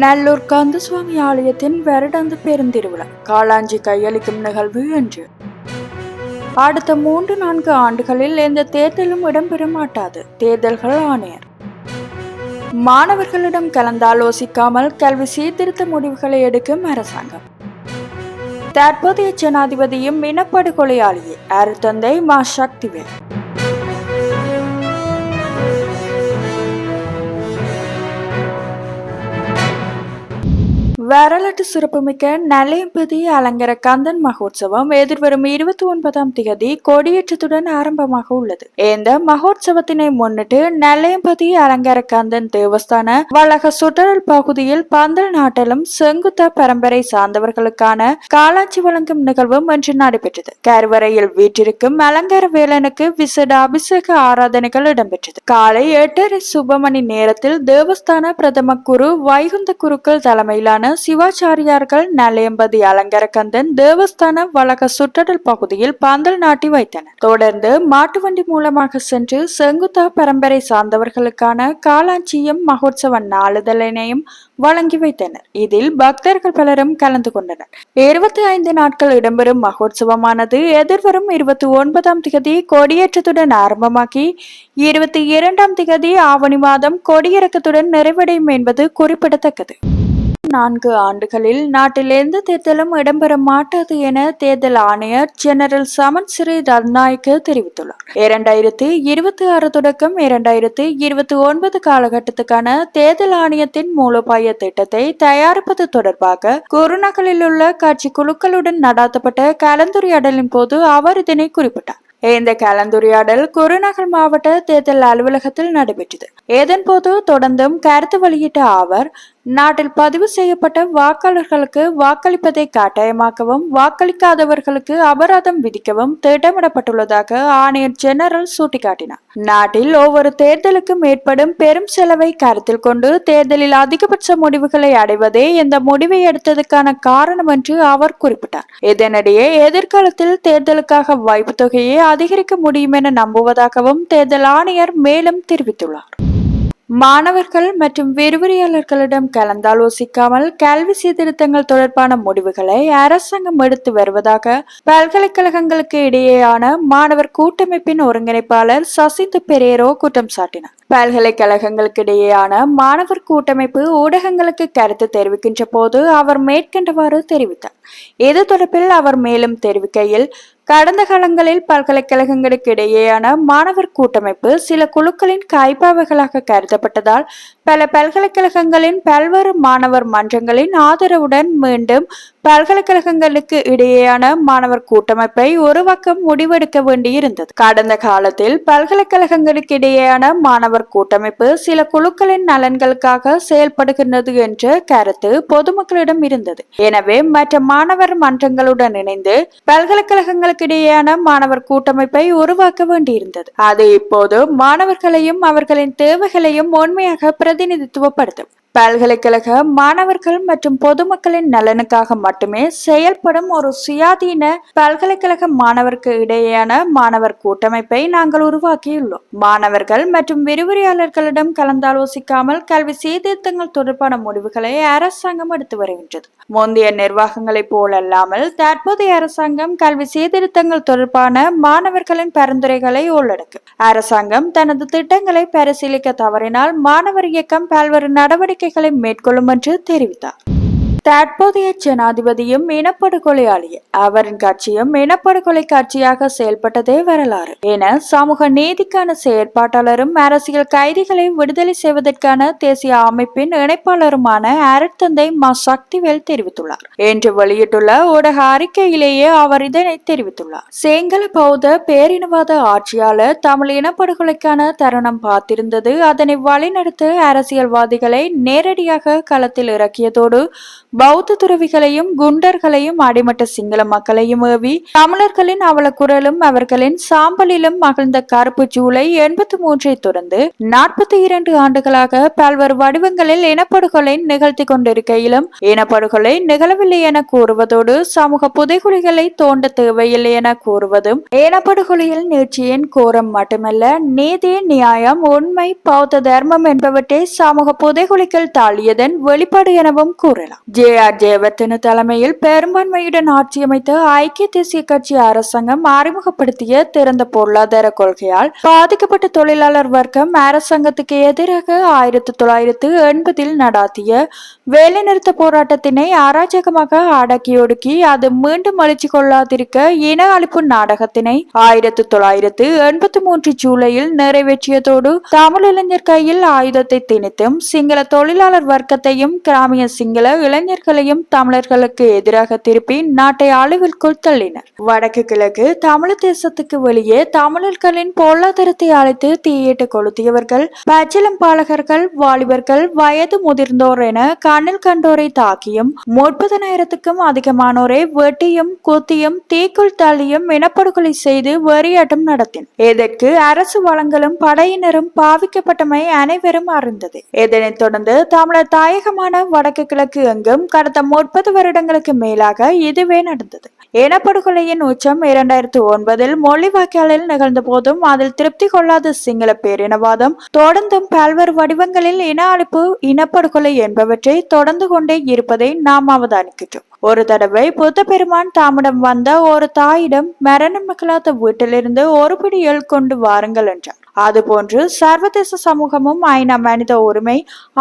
நல்லூர் கந்தசுவாமி ஆலயத்தின் வருடாந்த பெருந்திருவிழா. காளாஞ்சி கையளிக்கும் நிகழ்வு என்று. அடுத்த மூன்று நான்கு ஆண்டுகளில் எந்த தேர்தலும் இடம்பெற மாட்டாது. தேர்தல்கள் ஆணையர். மாணவர்களிடம் கலந்தாலோசிக்காமல் கல்வி சீர்திருத்த முடிவுகளை எடுக்கும் அரசாங்கம். தற்போதைய ஜனாதிபதியும் இனப்படுகொலையாளியே. அருத்தந்தை மா. சக்திவேல். வரலாற்று சிறப்புமிக்க நலையம்பதி அலங்கர கந்தன் மகோத்சவம் எதிர்வரும் இருபத்தி ஒன்பதாம் தேதி கொடியேற்றத்துடன் ஆரம்பமாக உள்ளது. இந்த மகோத்சவத்தினை முன்னிட்டு நலையம்பதி அலங்கர கந்தன் தேவஸ்தான வளக சுற்றல் பகுதியில் பந்தல் நாட்டிலும் செங்குத்த பரம்பரை சார்ந்தவர்களுக்கான காலாட்சி வழங்கும் நிகழ்வும் இன்று நடைபெற்றது. கருவறையில் வீற்றிருக்கும் அலங்கார வேலனுக்கு விசேட அபிஷேக ஆராதனைகள் இடம்பெற்றது. காலை எட்டரை சுபமணி நேரத்தில் தேவஸ்தான பிரதம குரு வைகுந்த குருக்கள் தலைமையிலான சிவாச்சாரியார்கள் நலையம்பதி அலங்கரகந்தன் தேவஸ்தான வழக்க சுற்றடல் பகுதியில் பந்தல் நாட்டி வைத்தனர். தொடர்ந்து மாட்டு வண்டி மூலமாக சென்று செங்குத்தா பரம்பரை சார்ந்தவர்களுக்கான காலாஞ்சியம் மகோத்சவ நாளிதழினையும் வழங்கி வைத்தனர். இதில் பக்தர்கள் பலரும் கலந்து கொண்டனர். இருபத்தி ஐந்து நாட்கள் இடம்பெறும் மகோத்சவமானது எதிர்வரும் இருபத்தி ஒன்பதாம் திகதி கொடியேற்றத்துடன் ஆரம்பமாகி இருபத்தி இரண்டாம் திகதி ஆவணி மாதம் கொடியிறக்கத்துடன் நிறைவடையும் என்பது குறிப்பிடத்தக்கது. நான்கு ஆண்டுகளில் நாட்டில் எந்த தேர்தலும் இடம்பெற மாட்டாது என தேர்தல் ஆணையர் ஜெனரல் சமன் ஸ்ரீ ரத்நாயக்கு தெரிவித்துள்ளார். இரண்டாயிரத்தி இருபத்தி ஆறு தொடக்கம் இரண்டாயிரத்தி இருபத்தி ஒன்பது காலகட்டத்துக்கான தேர்தல் ஆணையத்தின் மூலோபாய திட்டத்தை தயாரிப்பது தொடர்பாக குருநகலில் உள்ள கட்சி குழுக்களுடன் நடாத்தப்பட்ட கலந்துரையாடலின் போது அவர் இதனை குறிப்பிட்டார். இந்த கலந்துரையாடல் குருநகர் மாவட்ட தேர்தல் அலுவலகத்தில் நடைபெற்றது. இதன்போது தொடர்ந்தும் கருத்து வெளியிட்ட அவர் நாட்டில் பதிவு செய்யப்பட்ட வாக்காளர்களுக்கு வாக்களிப்பதை கட்டாயமாக்கவும் வாக்களிக்காதவர்களுக்கு அபராதம் விதிக்கவும் திட்டமிடப்பட்டுள்ளதாக ஆணையர் ஜெனரல் சுட்டிக்காட்டினார். நாட்டில் ஒவ்வொரு தேர்தலுக்கும் ஏற்படும் பெரும் செலவை கருத்தில் கொண்டு தேர்தலில் அதிகபட்ச முடிவுகளை அடைவதே இந்த முடிவை எடுத்ததுக்கான காரணம் என்று அவர் குறிப்பிட்டார். இதனிடையே எதிர்காலத்தில் தேர்தலுக்காக வாய்ப்பு தொகையை அதிகரிக்க முடியும் என நம்புவதாகவும் தேர்தல் ஆணையர் மேலும் தெரிவித்துள்ளார். மாணவர்கள் மற்றும் விரிவுரையாளர்களிடம் கலந்தாலோசிக்காமல் கல்வி சீர்திருத்தங்கள் தொடர்பான முடிவுகளை அரசாங்கம் எடுத்து வருவதாக பல்கலைக்கழகங்களுக்கு இடையேயான மாணவர் கூட்டமைப்பின் ஒருங்கிணைப்பாளர் சசிந்து பெரேரோ குற்றம் சாட்டினார். பல்கலைக்கழகங்களுக்கு இடையேயான மாணவர் கூட்டமைப்பு ஊடகங்களுக்கு கருத்து தெரிவிக்கின்ற போது அவர் மேற்கண்டவாறு தெரிவித்தார். இது தொடர்பில் அவர் மேலும் தெரிவிக்கையில் கடந்த காலங்களில் பல்கலைக்கழகங்களுக்கு இடையேயான மாணவர் கூட்டமைப்பு சில குழுக்களின் கைப்பாவைகளாக கருதப்பட்டதால் பல பல்கலைக்கழகங்களின் பல்வேறு மாணவர் மன்றங்களின் ஆதரவுடன் மீண்டும் பல்கலைக்கழகங்களுக்கு இடையேயான மாணவர் கூட்டமைப்பை உருவாக்க முடிவெடுக்க வேண்டியிருந்தது. கடந்த காலத்தில் பல்கலைக்கழகங்களுக்கு இடையேயான மாணவர் கூட்டமைப்பு சில குழுக்களின் நலன்களுக்காக செயல்படுகின்றது என்ற கருத்து பொதுமக்களிடம் இருந்தது. எனவே மற்ற மாணவர் மன்றங்களுடன் இணைந்து பல்கலைக்கழகங்களுக்கு இடையேயான மாணவர் கூட்டமைப்பை உருவாக்க வேண்டியிருந்தது. அது இப்போது மாணவர்களையும் அவர்களின் தேவைகளையும் உண்மையாக பிரதிநிதித்துவப்படுத்தும். பல்கலைக்கழக மாணவர்கள் மற்றும் பொதுமக்களின் நலனுக்காக மட்டுமே செயல்படும் ஒரு சுயாதீன பல்கலைக்கழக மாணவருக்கு இடையேயான மாணவர் கூட்டமைப்பை நாங்கள் உருவாக்கியுள்ளோம். மாணவர்கள் மற்றும் விரிவுரையாளர்களிடம் கலந்தாலோசிக்காமல் கல்வி சீர்திருத்தங்கள் தொடர்பான முடிவுகளை அரசாங்கம் எடுத்து வருகின்றது. முந்தைய நிர்வாகங்களைப் போலல்லாமல் தற்போதைய அரசாங்கம் கல்வி சீர்திருத்தங்கள் தொடர்பான மாணவர்களின் பரிந்துரைகளை உள்ளடக்கும் அரசாங்கம் தனது திட்டங்களை பரிசீலிக்க தவறினால் மாணவர் இயக்கம் பல்வேறு நடவடிக்கை நடவடிக்கைகளை மேற்கொள்ளும் என்று தெரிவித்தார். தற்போதைய ஜனாதிபதியும் இனப்படுகொலையாளியே அவரின் கட்சியும் இனப்படுகொலை கட்சியாக செயல்பட்டதே வரலாறு. என சமூக நீதிக்கான செயற்பாட்டாளரும் அரசியல் கைதிகளை விடுதலை செய்வதற்கான தேசிய அமைப்பின் இணைப்பாளருமான அருட்தந்தை மா. சக்திவேல் தெரிவித்துள்ளார். என்று வெளியிட்டுள்ள ஊடக அறிக்கையிலேயே அவர் இதனை தெரிவித்துள்ளார். சேங்கல பௌத்த பேரினவாத ஆட்சியாளர் தமிழ் இனப்படுகொலைக்கான தருணம் பார்த்திருந்தது. அதனை வழிநடத்த அரசியல்வாதிகளை நேரடியாக களத்தில் இறக்கியதோடு பௌத்த துறவிகளையும் குண்டர்களையும் அடிமட்ட சிங்கள மக்களையும் ஏவி தமிழர்களின் அவல குரலும் அவர்களின் சாம்பலிலும் மகிழ்ந்த கருப்பு ஜூலை எண்பத்தி மூன்றை தொடர்ந்து நாற்பத்தி இரண்டு ஆண்டுகளாக பல்வேறு வடிவங்களில் இனப்படுகொலை நிகழ்த்தி கொண்டிருக்கையிலும் இனப்படுகொலை நிகழவில்லை என கூறுவதோடு சமூக புதைகுழிகளை தோண்ட தேவையில்லை என கூறுவதும் இனப்படுகொலையில் நீட்சியின் கோரம் மட்டுமல்ல நீதி நியாயம் உண்மை பௌத்த தர்மம் என்பவற்றை சமூக புதைகுழிகள் தாழியதன் வெளிப்பாடு எனவும் கூறலாம். ஜே ஆர் ஜெயவர்தன தலைமையில் பெரும்பான்மையுடன் ஆட்சியமைத்த ஐக்கிய தேசிய கட்சி அரசாங்கம் அறிமுகப்படுத்திய திறந்த பொருளாதார கொள்கையால் பாதிக்கப்பட்ட தொழிலாளர் வர்க்கம் அரசாங்கத்துக்கு எதிராக ஆயிரத்தி தொள்ளாயிரத்து எண்பதில் நடாத்திய வேலைநிறுத்த போராட்டத்தினை அராஜகமாக அடக்கி ஒடுக்கி அது மீண்டும் அழிச்சு கொள்ளாதிருக்க இன அழிப்பு நாடகத்தினை ஆயிரத்தி தொள்ளாயிரத்து எண்பத்தி மூன்று ஜூலையில் நிறைவேற்றியதோடு தமிழ் இளைஞர் கையில் ஆயுதத்தை திணித்தும் சிங்கள தொழிலாளர் வர்க்கத்தையும் கிராமிய சிங்கள இளைஞர்களையும் தமிழர்களுக்கு எதிராக திருப்பி நாட்டை அழிவிற்குள் தள்ளினர். வடக்கு கிழக்கு தமிழ் தேசத்துக்கு வெளியே தமிழர்களின் பொருளாதாரத்தை அழைத்து தீயிட்டு கொளுத்தியவர்கள் பச்சிலம் பாலகர்கள் வாலிபர்கள் வயது முதிர்ந்தோர் என கண்ணில் கண்டோரை தாக்கியும் முப்பதனாயிரத்துக்கும் அதிகமானோரை வெட்டியும் குத்தியும் தீக்குள் தள்ளியும் இனப்படுகொலை செய்து வெறியாட்டம் நடத்தின இதற்கு அரசு வளங்களும் படையினரும் பாவிக்கப்பட்டமை அனைவரும் அறிந்தது. இதனைத் தொடர்ந்து தமிழர் தாயகமான வடக்கு கிழக்கு எங்கும் கடந்த முப்பது வருடங்களுக்கு மேலாக இதுவே நடந்தது. இனப்படுகொலையின் உச்சம் இரண்டாயிரத்தி ஒன்பதில் மொழிவாக்கியாலில் நிகழ்ந்த போதும் அதில் திருப்தி கொள்ளாத சிங்கள பேரினவாதம் தொடர்ந்தும் பல்வேறு வடிவங்களில் இன அழிப்பு இனப்படுகொலை என்பவற்றை தொடர்ந்து கொண்டே இருப்பதை நாம் அவதானிக்கின்றோம். ஒரு தடவை புத்த பெருமான் தாமிடம் வந்த ஒரு தாயிடம் மரணம் மகளாத வீட்டிலிருந்து ஒரு பிடி எள் கொண்டு வாருங்கள் என்றார். அதுபோன்று சர்வதேச சமூகமும் ஐநா மனித உரிமை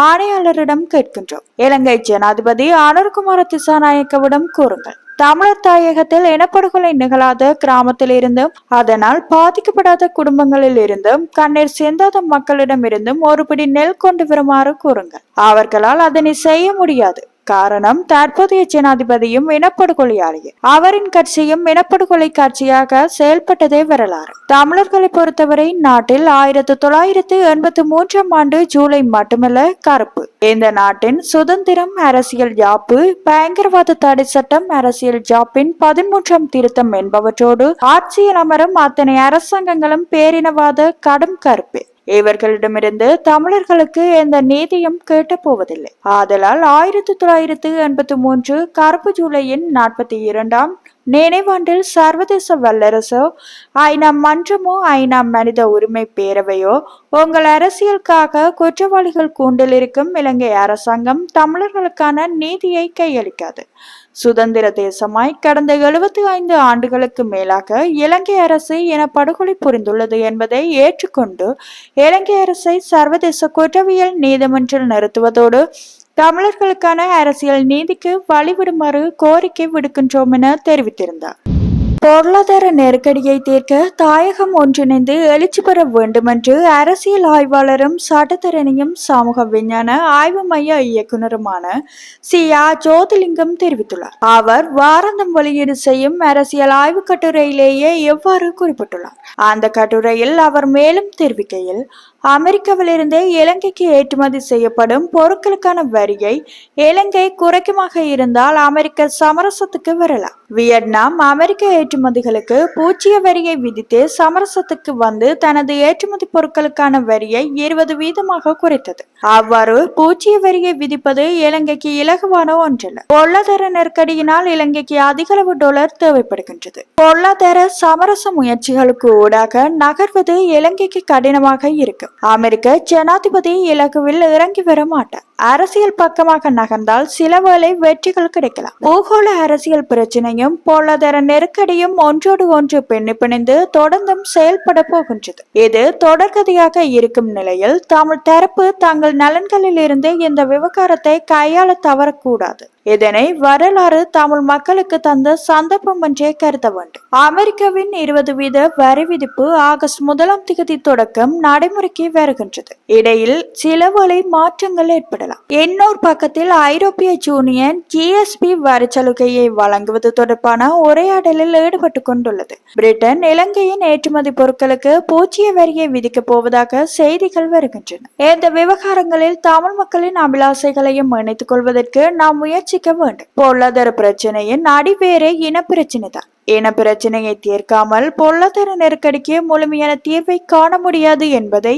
ஆணையாளரிடம் கேட்கின்றோம். இலங்கை ஜனாதிபதி அனுர்குமார திசாநாயக்கவிடம் கூறுங்கள். தமிழர் தாயகத்தில் இனப்படுகொலை நிகழாத கிராமத்தில் இருந்தும் அதனால் பாதிக்கப்படாத குடும்பங்களில் இருந்தும் கண்ணீர் சிந்தாத மக்களிடம் இருந்தும் ஒருபடி நெல் கொண்டு வருமாறு கூறுங்கள். அவர்களால் அதனை செய்ய முடியாது. காரணம் தற்போதைய ஜனாதிபதியும் இனப்படுகொலையாளியே. அவரின் கட்சியும் இனப்படுகொலை கட்சியாக செயல்பட்டதே வரலாறு. தமிழர்களை பொறுத்தவரை நாட்டில் ஆயிரத்தி தொள்ளாயிரத்தி எண்பத்தி மூன்றாம் ஆண்டு ஜூலை மட்டுமல்ல கருப்பு. இந்த நாட்டின் சுதந்திரம் அரசியல் யாப்பு பயங்கரவாத தடை சட்டம் அரசியல் ஜாப்பின் பதிமூன்றாம் திருத்தம் என்பவற்றோடு ஆட்சியில் அமரும் அத்தனை அரசாங்கங்களும் பேரினவாத கடும் கருப்பு. இவர்களிடமிருந்து தமிழர்களுக்கு எந்த நீதியும் கேட்ட போவதில்லை ஆதலால் ஆயிரத்தி தொள்ளாயிரத்து எண்பத்தி மூன்று கருப்பு ஜூலையின் நாற்பத்தி இரண்டாம் நினைவாண்டில் சர்வதேச வல்லரசோ ஐநா மன்றமோ ஐநா மனித உரிமை பேரவையோ உங்கள் அரசியலுக்காக குற்றவாளிகள் கூண்டில் இருக்கும் இலங்கை அரசாங்கம் தமிழர்களுக்கான நீதியை கையளிக்காது. சுதந்திர தேசமாய் கடந்த எழுபத்தி ஐந்து ஆண்டுகளுக்கு மேலாக இலங்கை அரசு என படுகொலை புரிந்துள்ளது என்பதை ஏற்றுக்கொண்டு இலங்கை அரசை சர்வதேச குற்றவியல் நீதிமன்றில் நிறுத்துவதோடு தமிழர்களுக்கான அரசியல் நீதிக்கு வழிவிடுமாறு கோரிக்கை விடுக்கின்றோம் என தெரிவித்திருந்தார். பொருளாதார நெருக்கடியை தீர்க்க தாயகம் ஒன்றிணைந்து எழுச்சி பெற வேண்டுமென்று அரசியல் ஆய்வாளரும் சட்டத்தரணியும் சமூக விஞ்ஞான ஆய்வு மைய இயக்குனருமான சி. ஆ. ஜோதிலிங்கம் தெரிவித்துள்ளார். அவர் வாரந்தம் வெளியீடு செய்யும் அரசியல் ஆய்வு கட்டுரையிலேயே எவ்வாறு குறிப்பிட்டுள்ளார்? அந்த கட்டுரையில் அவர் மேலும் தெரிவிக்கையில் அமெரிக்காவிலிருந்து இலங்கைக்கு ஏற்றுமதி செய்யப்படும் பொருட்களுக்கான வரியை இலங்கை குறைக்குமாக இருந்தால் அமெரிக்க சமரசத்துக்கு வரலாம். வியட்நாம் அமெரிக்க ஏற்றுமதிகளுக்கு பூச்சிய வரியை விதித்து சமரசத்துக்கு வந்து தனது ஏற்றுமதி பொருட்களுக்கான வரியை இருபது வீதமாக குறைத்தது. அவ்வாறு பூச்சிய வரியை விதிப்பது இலங்கைக்கு இலகுவான ஒன்றல்ல. பொருளாதார நெருக்கடியினால் இலங்கைக்கு அதிக அளவு டாலர் தேவைப்படுகின்றது. பொருளாதார சமரச முயற்சிகளுக்கு ஊடாக நகர்வது இலங்கைக்கு கடினமாக இருக்கும். அமெரிக்க ஜனாதிபதி இலகுவில் இறங்கி வர மாட்டார். அரசியல் பக்கமாக நகர்ந்தால் சில வேலை வெற்றிகள் கிடைக்கலாம். பூகோள அரசியல் பிரச்சனையும் பொருளாதார நெருக்கடியும் ஒன்றோடு ஒன்று பின்னி பிணைந்து தொடர்ந்தும் செயல்பட போகின்றது. இது தொடர்கதையாக இருக்கும் நிலையில் தமிழ் தரப்பு தங்கள் நலன்களில் இருந்து இந்த விவகாரத்தை கையாள தவறக்கூடாது. இதனை வரலாறு தமிழ் மக்களுக்கு தந்த சந்தர்ப்பம் என்றே கருத வேண்டும். அமெரிக்காவின் இருபது வீத வரி விதிப்பு ஆகஸ்ட் முதலாம் திகதி தொடக்கம் நடைமுறைக்கு வருகின்றது. இடையில் சில வழி மாற்றங்கள் ஏற்படலாம். இன்னொரு பக்கத்தில் ஐரோப்பிய யூனியன் ஜிஎஸ்பி வரிச்சலுகையை வழங்குவது தொடர்பான உரையாடலில் ஈடுபட்டு கொண்டுள்ளது. பிரிட்டன் இலங்கையின் ஏற்றுமதி பொருட்களுக்கு பூஜ்ஜிய வரியை விதிக்கப் போவதாக செய்திகள் வருகின்றன. இந்த விவகாரங்களில் தமிழ் மக்களின் அபிலாசைகளையும் இணைத்துக் கொள்வதற்கு நாம் முயற்சிக்க வேண்டும். பொருளாதார பிரச்சனையின் அடிவேரே இன பிரச்சனை தான் இன பிரச்சனையை தீர்க்காமல் பொருளாதார நெருக்கடிக்கு முழுமையான தீர்வை காண முடியாது என்பதை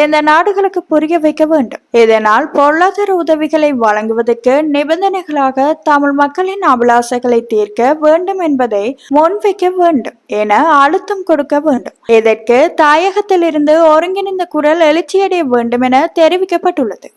இந்த நாடுகளுக்கு புரிய வைக்க வேண்டும். இதனால் பொருளாதார உதவிகளை வழங்குவதற்கு நிபந்தனைகளாக தமிழ் மக்களின் அபிலாசைகளை தீர்க்க வேண்டும் என்பதை முன்வைக்க வேண்டும் என அழுத்தம் கொடுக்க வேண்டும். இதற்கு தாயகத்திலிருந்து ஒருங்கிணைந்த குரல் எழுச்சியடைய வேண்டும் என தெரிவிக்கப்பட்டுள்ளது.